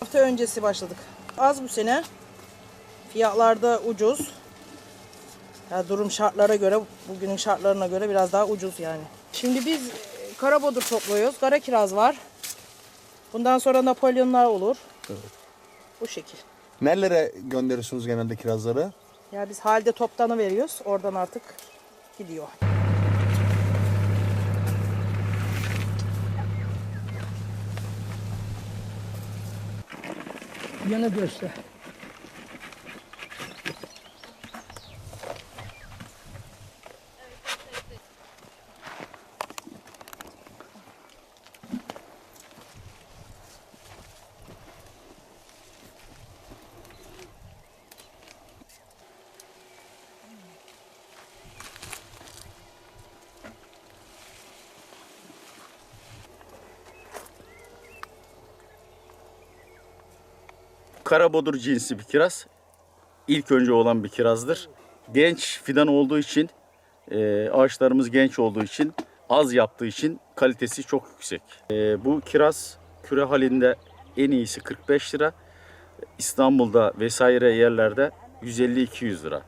hafta öncesi başladık. Az bu sene. Fiyatlarda ucuz. Ya durum şartlara göre, bugünün şartlarına göre biraz daha ucuz yani. Şimdi biz e, kara bodur topluyoruz. Kara kiraz var. Bundan sonra Napolyonlar olur. Bu şekil. Nerelere gönderiyorsunuz genelde kirazları? Ya biz halde toptanı veriyoruz. Oradan artık gidiyor. Yanı göster. Karabodur cinsi bir kiraz. İlk önce olan bir kirazdır. Genç fidan olduğu için, e, ağaçlarımız genç olduğu için, az yaptığı için kalitesi çok yüksek. E, bu kiraz küre halinde en iyisi 45 lira. İstanbul'da vesaire yerlerde 150-200 lira.